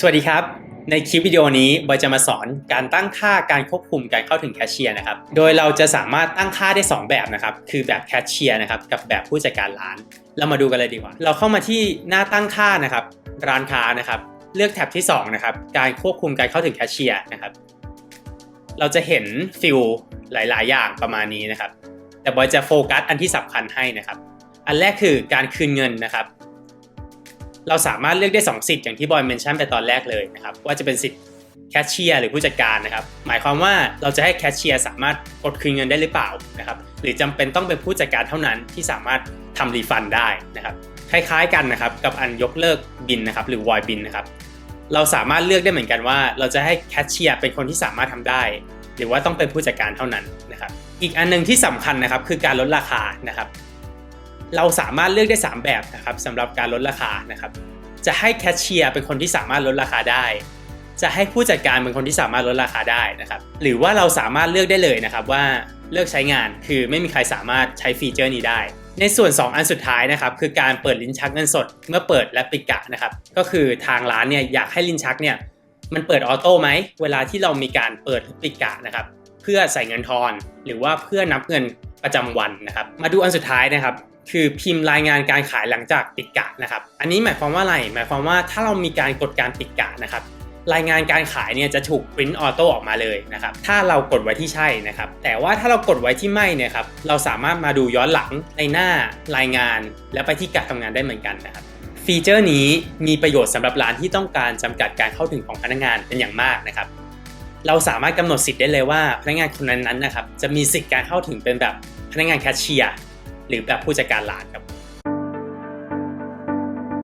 สวัสดีครับ ในคลิปวิดีโอนี้บอยจะมาสอนการตั้งค่าการควบคุมการเข้าถึงแคชเชียร์นะครับ โดยเราจะสามารถตั้งค่าได้ 2 แบบนะครับ คือแบบแคชเชียร์นะครับ กับแบบผู้จัดการร้าน เรามาดูกันเลยดีกว่า เราเข้ามาที่หน้าตั้งค่านะครับ ร้านค้านะครับ เลือกแท็บที่2นะครับ การควบคุมการเข้าถึงแคชเชียร์นะครับ เราจะเห็นฟิลหลาย ๆ อย่างประมาณนี้นะครับ แต่บอยจะโฟกัสอันที่สำคัญให้นะครับ อันแรกคือการคืนเงินนะครับ เราสามารถเลือกได้ 2 สิทธิ์อย่างที่บอยเมนชั่นไปตอนแรกเลยนะครับว่าจะเป็นสิทธิ์แคชเชียร์หรือผู้จัดการนะครับหมายความว่าเราจะให้แคชเชียร์สามารถกดคืนเงินได้หรือเปล่านะครับหรือจำเป็นต้องเป็นผู้จัดการเท่านั้นที่สามารถทำรีฟันได้นะครับคล้ายๆกันนะครับกับอันยกเลิกบินนะครับหรือวอยบินนะครับเราสามารถเลือกได้เหมือนกันว่า เราจะให้แคชเชียร์เป็นคนที่สามารถทำได้ หรือว่าต้องเป็นผู้จัดการเท่านั้นนะครับอีกอันหนึงที่สำคัญนะครับคือการลดราคานะครับ เราสามารถเลือกได้ 3 แบบนะครับสำหรับการลดราคานะครับ จะให้แคชเชียร์เป็นคนที่สามารถลดราคาได้ จะให้ผู้จัดการเป็นคนที่สามารถลดราคาได้นะครับ หรือว่าเราสามารถเลือกได้เลยนะครับว่าเลือกใช้งานคือไม่มีใครสามารถใช้ฟีเจอร์นี้ได้ ในส่วน 2 อันสุดท้ายนะครับคือการเปิดลิ้นชักเงินสด เมื่อเปิดและปิดกะนะครับ ก็คือทางร้านเนี่ยอยากให้ลิ้นชักเนี่ยมันเปิดออโต้ไหมเวลาที่เรามีการเปิดปิดกะนะครับ เพื่อใส่เงินทอน หรือว่าเพื่อนับเงินประจำวันนะครับ มาดูอันสุดท้ายนะครับ คือพิมพ์รายงานการขายหลังจากปิดกะนะครับ อันนี้หมายความว่าอะไร หมายความว่าถ้าเรามีการกดการปิดกะนะครับ รายงานการขายเนี่ยจะถูกปริ้นออโต้ออกมาเลยนะครับ ถ้าเรากดไว้ที่ใช่นะครับ แต่ว่าถ้าเรากดไว้ที่ไม่เนี่ยครับ เราสามารถมาดูย้อนหลังในหน้ารายงาน และไปที่การทำงานได้เหมือนกันนะครับฟีเจอร์นี้มีประโยชน์สำหรับร้านที่ต้องการจำกัดการเข้าถึงของพนักงานเป็นอย่างมากนะครับ เราสามารถกำหนดสิทธิ์ได้เลยว่าพนักงานคนนั้นๆนะครับจะมีสิทธิ์การเข้าถึงเป็นแบบพนักงานแคชเชียร์ หรือแบบผู้จัดการร้านครับ